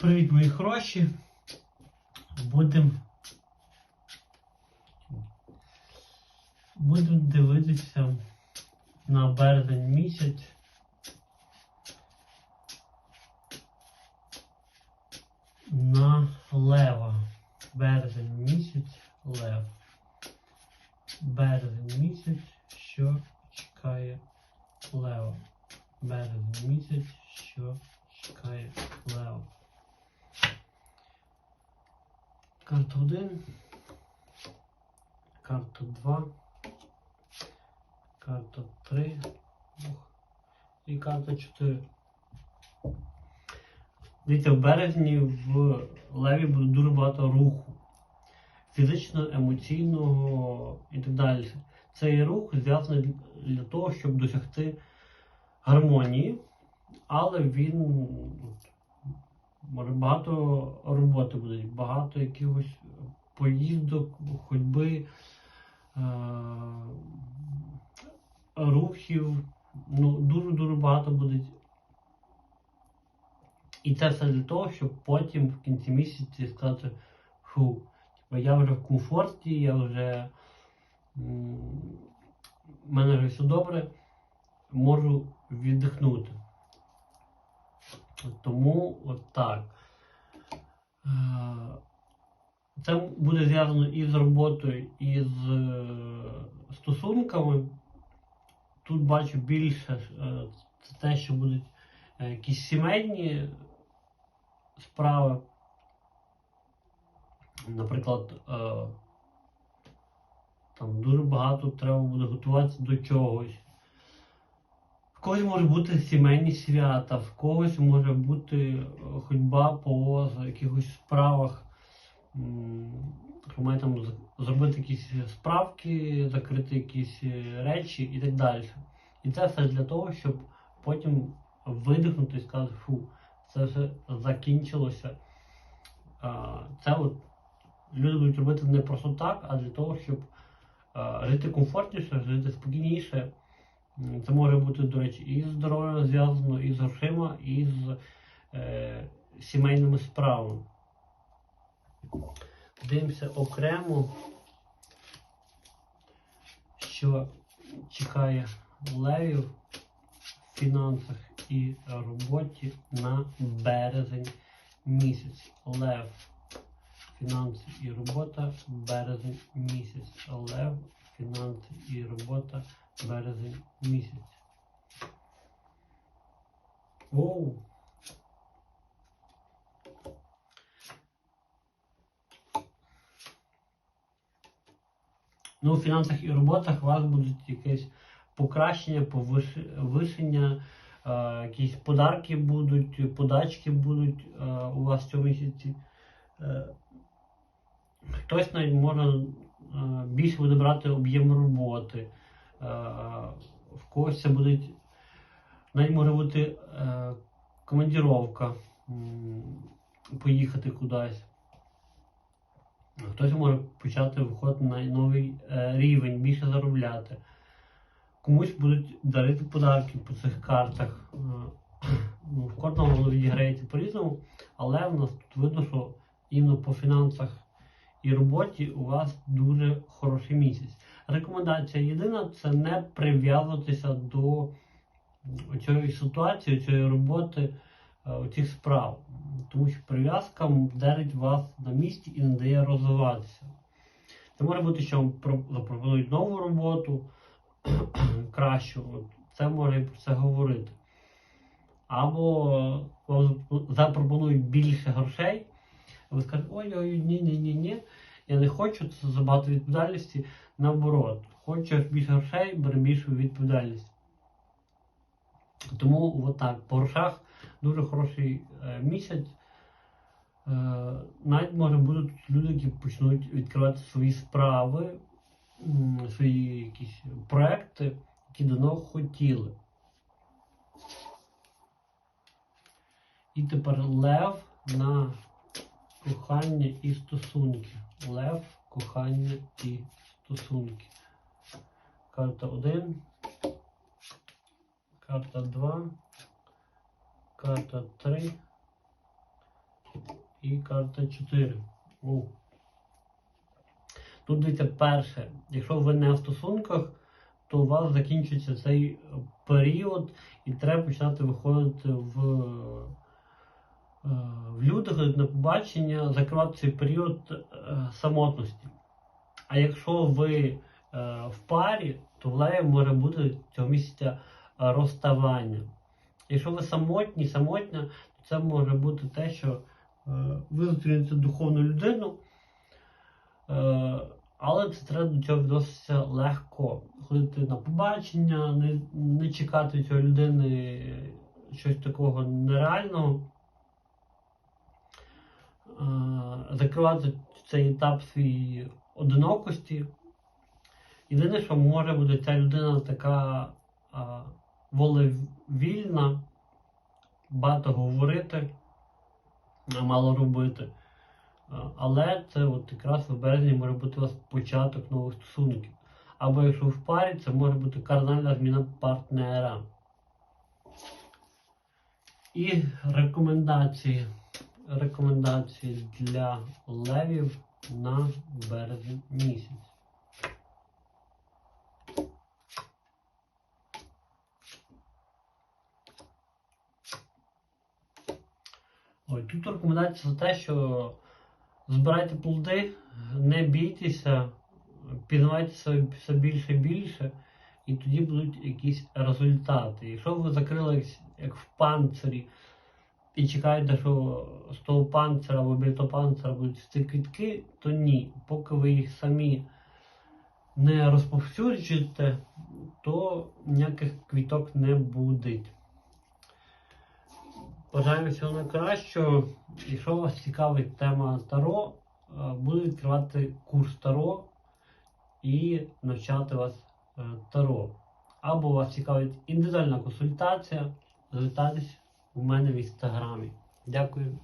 Привіт, мої хороші. Будемо Будемо дивитися на березень місяць. На лева. Березень місяць лев. Березень місяць, що чекає лева. Березень місяць, що чекає лева. Карта 1, карта 2, карта 3 і карта 4. Дивіться, в березні в леві буде дуже багато руху. Фізично, емоційного і так далі. Цей рух зв'язаний для того, щоб досягти гармонії, але він багато роботи буде, багато якихось поїздок, ходьби, е- рухів. Ну, дуже-дуже багато буде. І це все для того, щоб потім в кінці місяця сказати, фу, типу, я вже в комфорті, я вже в мене вже все добре, можу віддихнути. Тому от так. Е, Це буде зв'язано і з роботою, і з е, стосунками. Тут бачу більше е, це те, що будуть якісь сімейні справи. Наприклад, там дуже багато треба буде готуватися до чогось. Когось може бути сімейні свята, в когось може бути е, ходьба по якихось справах. Має там зробити якісь справки, закрити якісь е, речі і так далі. І це все для того, щоб потім видихнути і сказати, фу, це все закінчилося. Це от люди будуть робити не просто так, а для того, щоб жити комфортніше, жити спокійніше. Це може бути, до речі, і з здоров'ям зв'язано, і з грошима, і з е, сімейними справами. Дивимося окремо, що чекає левів в фінансах і роботі на березень місяць. Лев, фінанси і робота, березень місяць. Лев, фінанси і робота, березень місяць. Оу! Ну, у фінансах і роботах у вас будуть якесь покращення, повишення, е, якісь подарки будуть, подачки будуть е, у вас в цьому місяці. Е, хтось навіть може е, більше буде брати об'єм роботи. Е, в когось це буде навіть може бути е, командіровка, поїхати кудись. Хтось може почати виходити на новий е, рівень, більше заробляти. Комусь будуть дарити подарки по цих картах. Ну, в кожному воно відіграється по-різному, але в нас тут видно, що іменно по фінансах і роботі у вас дуже хороший місяць. Рекомендація єдина це не прив'язуватися до цієї ситуації, цієї роботи, е, цих справ. Тому що прив'язка дерить вас на місці і не дає розвиватися. Це може бути, що вам запропонують нову роботу, кращу. Це може про це говорити. Або вам запропонують більше грошей, а ви скажете, ой-ой, ні-ні-ні-ні, я не хочу, це забагато відповідальності. Наоборот, хочеш більше грошей, бери більшу відповідальність. Тому отак, по грошах дуже хороший е, місяць. Е, навіть може будуть люди, які почнуть відкривати свої справи, свої якісь проекти, які давно хотіли. І тепер лев на кохання і стосунки. Лев, кохання і стосунки. Карта 1. Карта 2. Карта 3. І карта 4. О. Тут дивіться, перше, якщо ви не в стосунках, то у вас закінчується цей період і треба починати виходити в люди, ходити на побачення, закривати цей період е, самотності. А якщо ви е, в парі, то в може бути цього місяця е, розставання. Якщо ви самотні, самотня, то це може бути те, що е, ви зустрінете духовну людину, е, але це треба до цього відноситися легко. Ходити на побачення, не, не чекати цієї людини щось такого нереального. Е, закривати цей етап своєї одинокості. Єдине, що може бути ця людина така а, волевільна, багато говорити, а мало робити. Але це от якраз в березні може бути у вас початок нових стосунків. Або якщо в парі, це може бути кардинальна зміна партнера. І рекомендації. Рекомендації для левів на березень місяць. Ой, тут рекомендація за те, що збирайте плоди, не бійтеся, пізнавайте все більше і більше, і тоді будуть якісь результати. Якщо ви закрились як в панцирі і чекаєте, що з того панцира або панцира будуть ці квітки, то ні. Поки ви їх самі не розповсюджуєте, то ніяких квіток не буде. Бажаємо всього найкращого. Якщо вас цікавить тема Таро, е, буду відкривати курс Таро і навчати вас е, Таро. Або вас цікавить індивідуальна консультація, звертайтесь у мене в інстаграмі. Дякую.